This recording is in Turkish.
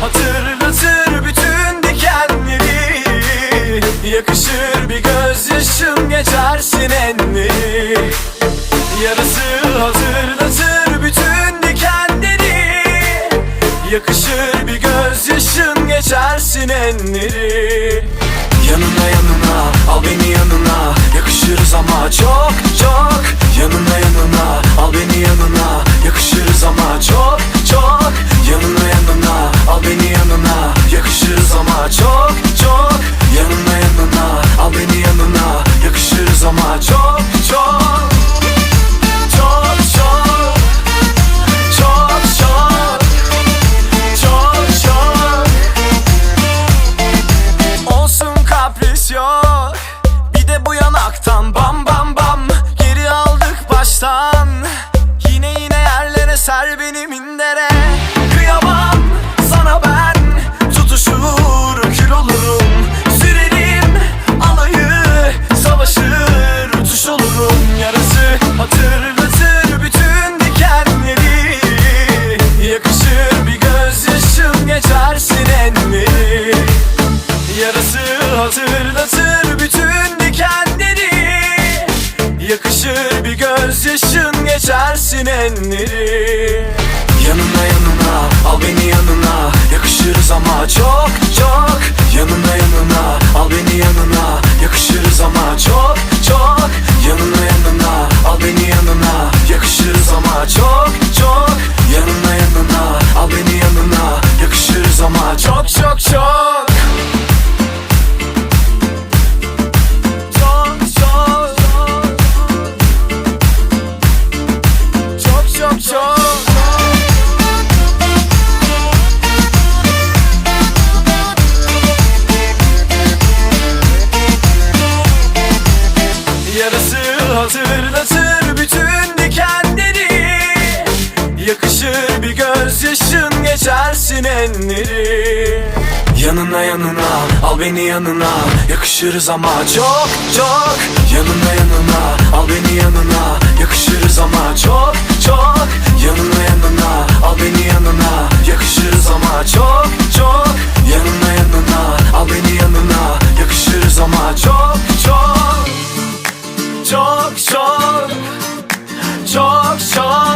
Hatırlatır bütün dikenleri. Yakışır bir gözyaşım geçersin enleri Yarası hatırlatır bütün dikenleri. Yakışır bir gözyaşın geçersin enleri Yanına yanına mindere Kıyamam sana ben Tutuşur kül olurum. Sürerim alayı Savaşır uçuş olurum. Yarası hatırlatır bütün dikenleri. Yakışır bir gözyaşım geçersin enleri Yarası hatırlatır bütün dikenleri. Yakışır bir gözyaşın geçersin enleri Yanına yanına al beni Yarası hatırlatır bütün dikenleri. Yakışır bir gözyaşın geçersin enleri. Yanına yanına al beni yanına Yakışırız ama çok çok. Yanına yanına al beni yanına Yakışırız ama çok çok talk, talk.